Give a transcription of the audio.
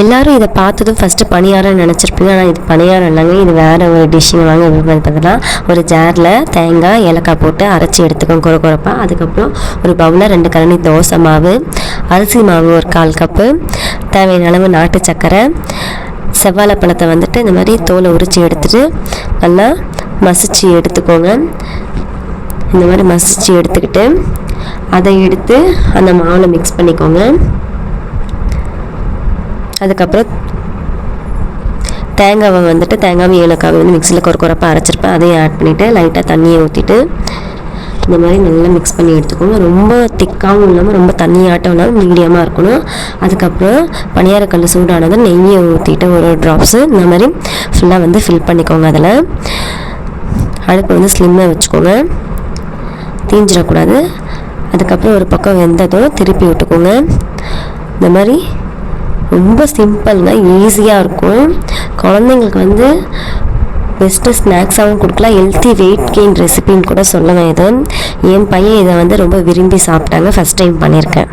எல்லாரும் இதை பார்த்ததும் ஃபஸ்ட்டு பணியாரம் நினச்சிருப்பீங்க. ஆனால் இது பணியாரம் இல்லைங்க. இது வேறு ஒரு டிஷ்ஷுங்க வாங்க எப்படி பார்த்தீங்கன்னா ஒரு ஜாரில் தேங்காய் ஏலக்காய் போட்டு அரைச்சி எடுத்துக்கோங்க குறை குறைப்பாக அதுக்கப்புறம் ஒரு பவுலில் ரெண்டு கழனி தோசை மாவு அரிசி மாவு ஒரு கால் கப்பு தேவையான அளவு நாட்டு சர்க்கரை செவ்வாழை பழத்தை வந்துட்டு இந்த மாதிரி தோலை உரித்து எடுத்துட்டு நல்லா மசிச்சு எடுத்துக்கோங்க. இந்த மாதிரி மசிச்சு எடுத்துக்கிட்டு அதை எடுத்து அந்த மாவில் மிக்ஸ் பண்ணிக்கோங்க. அதுக்கப்புறம் தேங்காவை வந்துட்டு தேங்காவும் ஏலக்காவை வந்து மிக்சியில் குறை குறைப்பாக அரைச்சிருப்பேன். அதையும் ஆட் பண்ணிவிட்டு லைட்டாக தண்ணியை ஊற்றிட்டு இந்த மாதிரி நல்லா மிக்ஸ் பண்ணி எடுத்துக்கோங்க. ரொம்ப திக்காகவும் இல்லாமல் ரொம்ப தண்ணியாட்டம் இல்லாமல் மீடியமாக இருக்கணும். அதுக்கப்புறம் பணியாரக்கல் சூடானதை நெய்யை ஊற்றிட்டு ஒரு ஒரு ட்ராப்ஸு இந்த மாதிரி ஃபுல்லாக வந்து ஃபில் பண்ணிக்கோங்க அதில். அடுப்பு வந்து ஸ்லிம்மாக வச்சுக்கோங்க. தீஞ்சிடக்கூடாது. அதுக்கப்புறம் ஒரு பக்கம் வெந்ததும் திருப்பி விட்டுக்கோங்க. இந்த மாதிரி ரொம்ப சிம்பிள்ங்க ஈஸியாக இருக்கும். குழந்தைங்களுக்கு வந்து பெஸ்ட்டு ஸ்நாக்ஸாகவும் கொடுக்கலாம். ஹெல்த்தி வெயிட் கெயின் ரெசிபின்னு கூட சொல்லுவேன் இது. என் பையன் இதை வந்து ரொம்ப விரும்பி சாப்பிட்டாங்க. ஃபஸ்ட் டைம் பண்ணியிருக்கேன்.